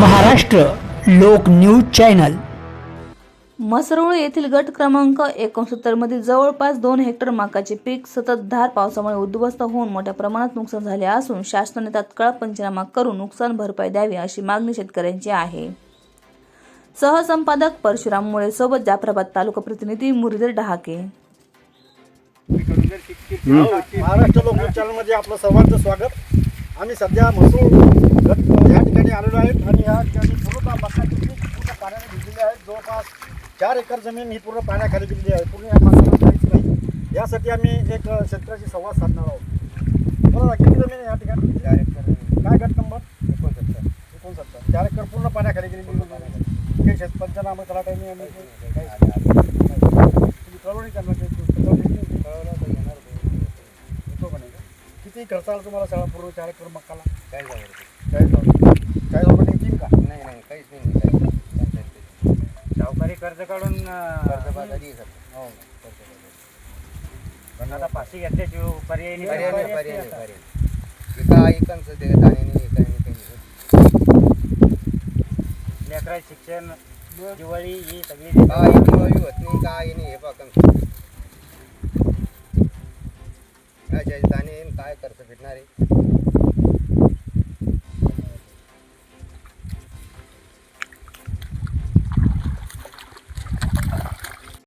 महाराष्ट्र लोक news channel. Mhasrul येथील गट क्रमांक एकोणसत्तर मधील जवळपास दोन हेक्टर मकाचे पीक सततधार पावसामुळे उद्ध्वस्त होऊन मोठ्या प्रमाणात नुकसान झाले असून शासनाने तात्काळ पंचनामा करून नुकसान भरपाई द्यावी अशी मागणी शेतकऱ्यांची आहे. सहसंपादक परशुराम मुळे सोबत जाफराबाद तालुका प्रतिनिधी मुरलीधर डहाके. महाराष्ट्र लोकमत चॅनलमध्ये आपलं सर्वांचं स्वागत. आम्ही सध्या गट ह्या ठिकाणी आलेलो आहेत आणि ह्या ठिकाणी पूर्ण मकाची पूर्ण पाण्याने भिजलेली आहे. जवळपास चार एकर जमीन ही पूर्ण पाण्याखाली गेलेली आहे. पूर्ण या मकाला काहीच नाही. यासाठी आम्ही एक शेतकऱ्याशी संवाद साधणार आहोत. बरोबर किती जमीन आहे या ठिकाणी? चार एकर काय गट नंबर? एकोणसत्तर. एकोणसत्तर. चार एकर पूर्ण पाण्याखाली गेलेली आहे. काही शेत पंचनामा टाइमी आम्ही तुम्ही कळवणी करणार काही कळवणी येतो का नाही का? किती खर्च आला तुम्हाला सगळा पूर्ण चार एकर मक्काला काय झालं? चाळीस हजार चाळीस हजार निघतील का नाही नाही काहीच नाही. सावकारी कर्ज काढून कर्जबाजारी आहे सर. हो पण आता फाशी घेतल्याशिवाय पर्याय नाही. पर्याय नाही, पर्याय पर्याय नाही. पर्याय नाही. एका एकांचं ते दाण्याने, नाही. लेकराचं शिक्षण दिवाळी ही सगळी काय दिवाळी होत नाही काय नाही हे बघ कम काय जे दाणे आहे न काय खर्च भेटणार आहे?